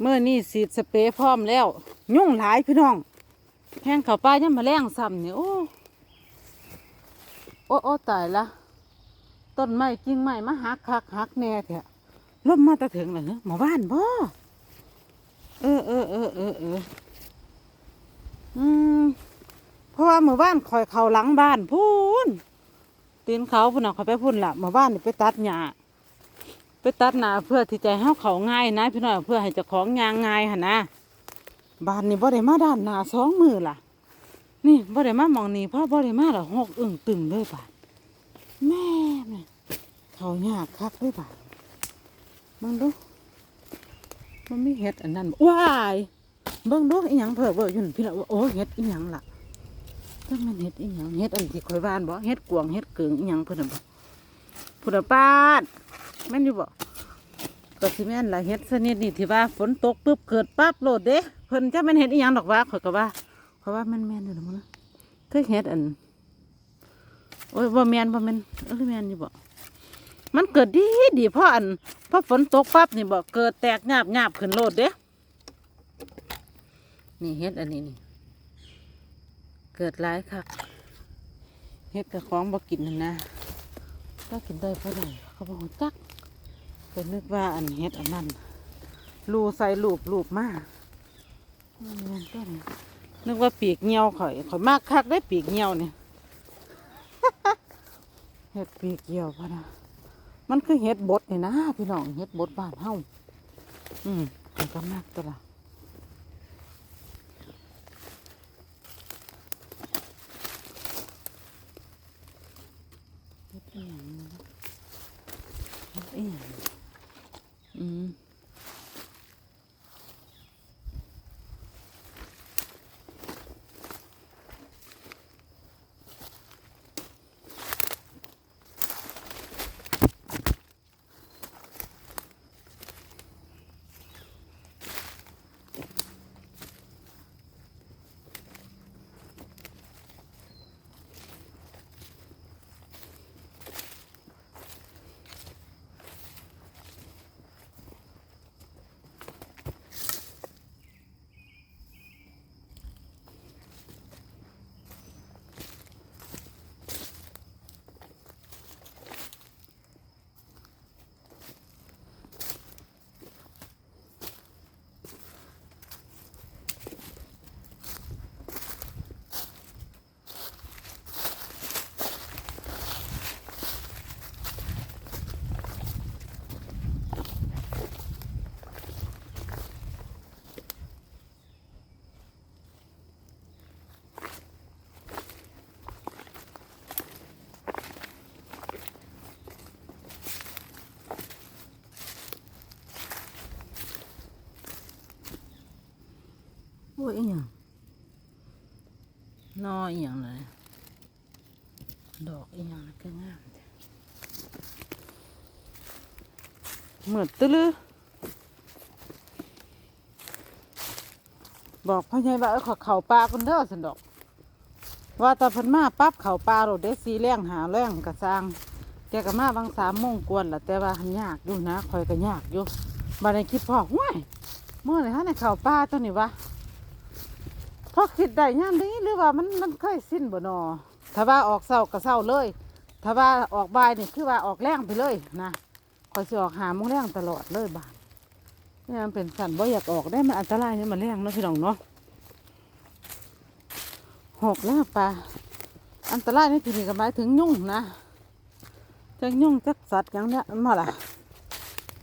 เมื่อนี่สีดสเปรย์พร้อมแล้ว ยุ่งหลายพี่น้องแห้งเข้าป้ายังมาแรงซ้ำเนี่ยโอ้โอ้โอ้ตายละต้นไม้กิ่งไม้มาหักหักหักแน่แท้ลมมาแตะถึงเลยเนอะหมู่บ้านบ่เออเออเออเออเอออืมเพราะว่าหมู่บ้านคอยเขาหลังบ้านพูนตีนเขาพุ่นน่ะเขาไปพุ่นละหมู่บ้านนี่ไปตัดหญ้า ไปตัดหนาเพื่อที่จะให้เขาง่ายนะพี่น้อยเพื่อให้เจ้าของยางง่ายหันนะบ้านนี่บ่ได้มาด้านหนาสองมือล่ะ นี่บ่ได้มามองนี่เพราะบ่ได้มาละหกอึ่งตึงเลยบาดแม่แม่เขายากคักเลยบาดเบิ่งดูมันไมีเห็ดอันนั้นว้ายเบิ่งดูอีหยังเพิ่อเบิ่อยู่นพี่น้อยว่าโอ้เห็ดอีหยังล่ะจังมันเห็ดอีหยังเห็ดอันที่ข่อยบ้านบ่เห็ดกวงเห็ดเกิงอีหยังเพิ่นน่ะบ่พุ่นน่ะปาด แม่นอยู่บ่ก็สิแม่นละเฮ็ดชนิดนี้ที่ว่าฝนตกปุ๊บเกิดปั๊บโลดเด้เพิ่นจะแม่นเฮ็ดอีหยังดอกว่าข่อยก็ว่าเพราะว่าแม่นแม่นอยู่ดอกมั้งคือเฮ็ดอันโอ้ยบ่แม่นบ่แม่นเออแม่นอยู่บ่มันเกิดดีดีเพราะอันเพราะฝนตกปั๊บนี่บ่เกิดแตกหยาบหยาบขึ้นโลดเด้นี่เฮ็ดอันนี้นี่เกิดหลายคักเฮ็ดกับของบ่กินนั่นนะก็กินได้เพราะใดเขาบอกจัก ก็นึกว่าอันเฮ็ดอันนั้นรูใส่ลูบลูบมาอืมนั่นต้นนึกว่าปีกเหี่ยวข่อยข่อยมากคักได้ปีกเหี่ยวเนี่ยเฮ็ดปีกเหี่ยวพะนะมันคือเฮ็ดบดนี่นะพี่น้องเฮ็ดบดบ้านเฮาอืมข่อยก็มากตัวละเฮ็ดอีหยังนี่นะเฮ็ดอีหยัง อื อ้ยอีหยังนออีหยังเลยดอกอีหยังก็งามจ้ะเหมือนตื้อลือบอกพ่อใหญ่ว่าเออขอเข่าปลาคนเด้อสันดอก ว่าแตาพันมาปั๊บเข่าปลาโรดได้สีแรงหาแรงกระซังแกก็มาบางสามโมงกวนละแต่ว่าหันยากอยู่นะคอยก็ยากอยู่บัดในคิดพ่อห้วยเมื่อไหร่ฮะในเข่าปลาตัวนี้วะพ อคิดได้ย่ามนี้หรือว่ามันมันเคยสิ้นบ่นอถ้าว่าออกเศร้าก็เศร้าเลย ถ้าว่าออกบ่ายนี่คือว่าออกแรงไปเลยนะคอยสิออกหาโมงแรงตลอดเลยบ้านนี่มันเป็นสันบ่อยากออกได้มันอันตรายนี่มันแรงเนาะพี่น้องเนาะหกแล้วปลาอันตรายนี่ทีนี้ก็หมายถึงยุ่งนะจักยุ่งจักสัตว์อย่างเนี้ยมันมาล่ะ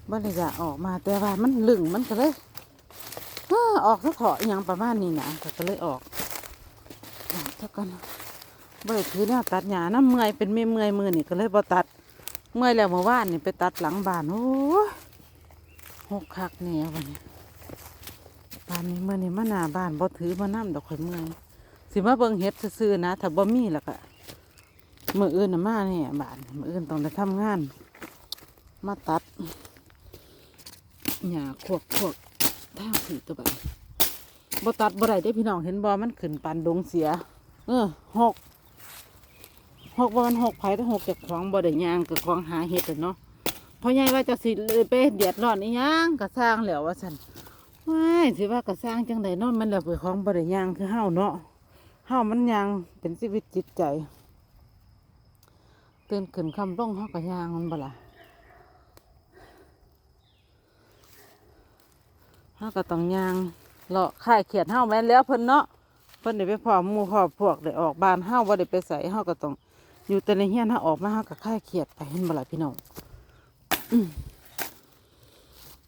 บ่ได้อยากออกมาแต่ว่ามันลึงมันก็เลย อ้าออกซะเถาะอย่างประมาณนี้นะก็ก็เลยออกเท่ากันบ่ได้ถือเนี่ยตัดหญ้านะเมื่อยเป็นเมื่อยเมื่อยมือนี่ก็เลยบ่ตัด เมื่อยแล้วเมื่อวานนี่ไปตัดหลังบ้านโอ้หกคักแนววันนี้บ้านนี้เมื่อนี้มาหน้าบ้านบ่ถือมานํดอกข่อยเมื่อยสิมาเบิ่งเฮ็ดซื่อๆนะถ้าบ่มีแล้วก็มื้ออื่นน่ะมาเนี่ยบ้านมื้ออื่นต้องได้ทำงาน มาตัดหญ้าขวกขวก ทางผีตัวแบบบตัดบ่ได้ได้พี่น้องเห็นบ่มันขึ้นปันดงเสีย เออหกหกบ่มันหกไผ่แต่หกจากของบ่ได้ยางกับของหาเห็ดเนาะเพราะไงว่าจะสิเลยไปเดือดร้อนอีหยังก็สร้างแล้วว่าซั่นว้ายสิว่ากระสร้างจังใดเนาะมันแล้วเปิดของบริยางคือเฮาเนาะเฮามันยางเป็นชีวิตจิตใจตื่นขึ้นคำร่งเฮากระยางมันบ่ล่ะ เฮาก็ต้องยางเลาะค่ายเขียดเฮาแม่นแล้วเพิ่นเนาะเพิ่นได้ไปพอหมู่พอพวกได้ออกบ้านเฮาบ่ได้ไปใส่เฮาก็ต้องอยู่แต่ในเฮียนเฮาออกมาเฮาก็ค่ายเขียดไปเห็นบ่ล่ะพี่น้อง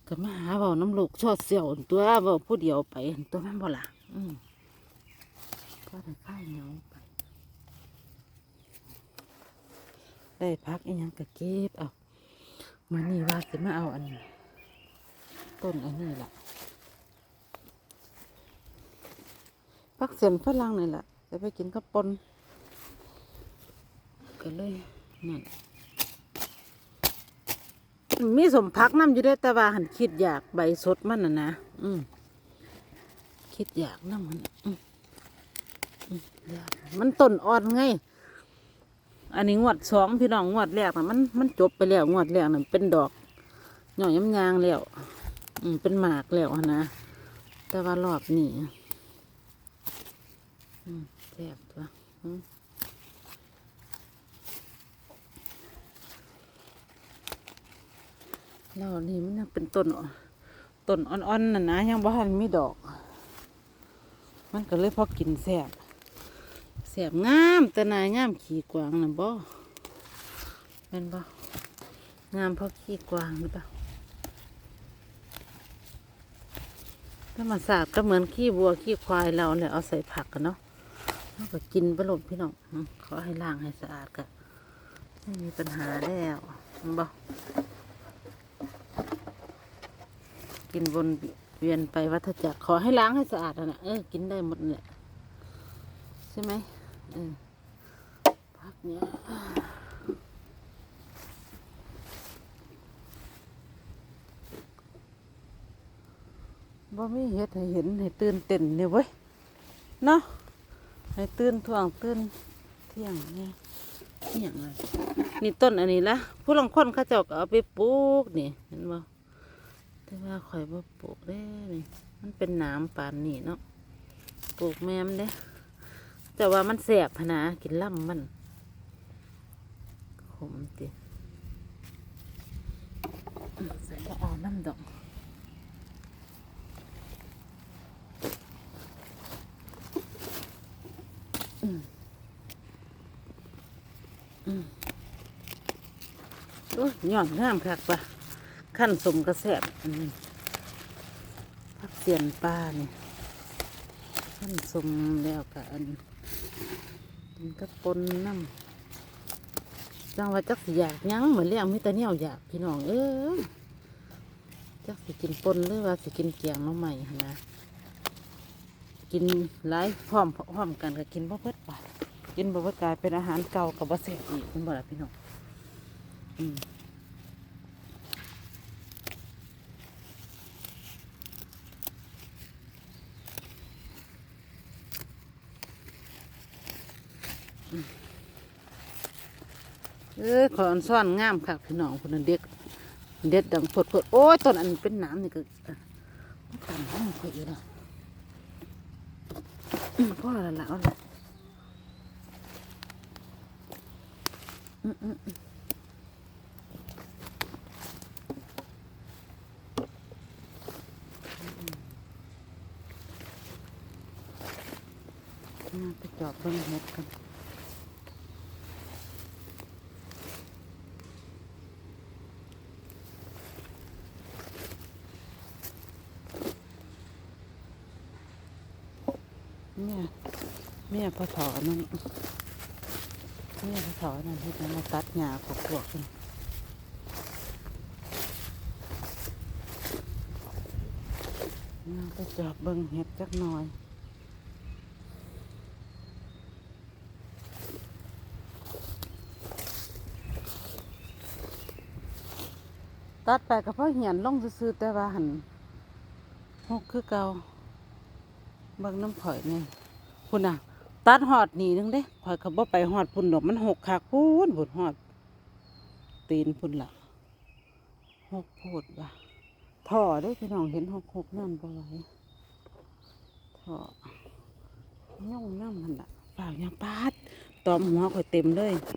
ก็มาหาเบาน้ำลูกชอดเสี่ยวหั่นตัวเบาผู้เดียวไปหั่นตัวแม่บ่ล่ะอืมก็ได้ค่ายเหงาไป ได้พักอีหยังก็เก็บเอามานี่ว่าสิมาเอาอันนี้ ต้นอันนี้แหละพักเสียนฝรั่งนี่แหละจะไปกินกับปนก็เลยนั่นมีสมพักน้ำอยู่ได้แต่ว่าหันคิดอยากใบสดมันน่ะนะอืมคิดอยากน้ำมันอืมอืมมันต้นอ่อนไง อันนี้งวดสองพี่น้องงวดแรกนะมันมันจบไปแล้วงวดแรกน่ะเป็นดอกหน่อยย้ำยางแล้ว อืมเป็นหมากแล้วนะแต่ว่ารอบนี้อืมแซ่บตัวอืมแล้วนี่มันยังเป็นต้นอ่อนต้นอ่อนๆน่ะนะยังบ่ทันมีดอก มันก็เลยพอกินแซ่บแซ่บงามแต่นายงามขี่กวางนะบ่เป็นบ่งามเพราะขี่กวางหรือเปล่า ธรรมศาสตร์ก็เหมือนขี้วัวขี้ควายเราแหละเอาใส่ผักกันเนาะเราก็กินไปโลดพี่น้องขอให้ล้างให้สะอาดก็ไม่มีปัญหาแล้วบ่กินวนเวียนไปวัฏจักรขอให้ล้างให้สะอาดนะเออกินได้หมดเนี่ยใช่ไหมเออพักเนี้ย บ่มีเห็ดให้เห็นให้ตื่นเต้นเนี่ยเว้ยเนาะให้ตื่นท่วงตื่นเที่ยงเนี่ยเที่ยงเลยนี่ต้นอันนี้ละผู้ลางคนเขาเจ้าเอาไปปลูกนี่เห็นบ่แต่ว่าข่อยบ่ปลูกได้นี่มันเป็นน้ำปานนี่เนาะปลูกแม่มเด้แต่ว่ามันแสบพะนะกินล่ำมันขมติใส่ก็เอาน้ำดอกอืมอืม โอ้ยย่อนงามคักปะขั้นสมกระแสบอันนี้พักเสียนปลาเนี่ยขั้นสมแล้วกับอันมันก็ปนน้ำจังว่าจักสิอยากยังเหมือนเลี้ยงมิตรเนี่ยอยากพี่น้องเอ้ยจักสิกินปนหรือว่าสิกินเกียงน้องใหม่นะ กินหลายพร้อมพร้อมกันก็กินบ่เพิดปากกินบ่เพิดกลายเป็นอาหารเก่ากับบ่เสร็จอีกคุณบ่ล่ะพี่น้องอืมเออขอนซ่อนงามค่ะพี่น้องคนนั้นเด็ก เด็ดดังพดพดโอ้ยต้นอันนี้เป็นน้ำนี่ก็เออมันต่ำห้องก็อีกแล้ว อืมพ่อละละเอาละอืมอืมอืมไปจอบเบิ้งเห็ดกัน เนี่ยเมียพอถอนั่นเมียพอถอนั่นที่มาตัดหญ้าพวกพวกกันเนี่ยไปจอบเบิ่งเห็ดจักหน่อยตัดไปก็เพราะเหียนลงซื่อๆแต่ว่าหันหกคือเก่า เบิ่งน้ำข่อยนี่พุ่นน่ะ ตัดหอดหนีนึงเด้ข่อยเขาบ่ไปหอดพุ่นดอกมันหกคักพุ่นพุ่นหอด ตีนพุ่นละหกโพดว่ะท่อเด้พี่น้องเห็นหกหกนั่นบ่ไหวท่อย่องน้ำมันละเปล่ายังปาดตอมหัวข่อยเต็มเลย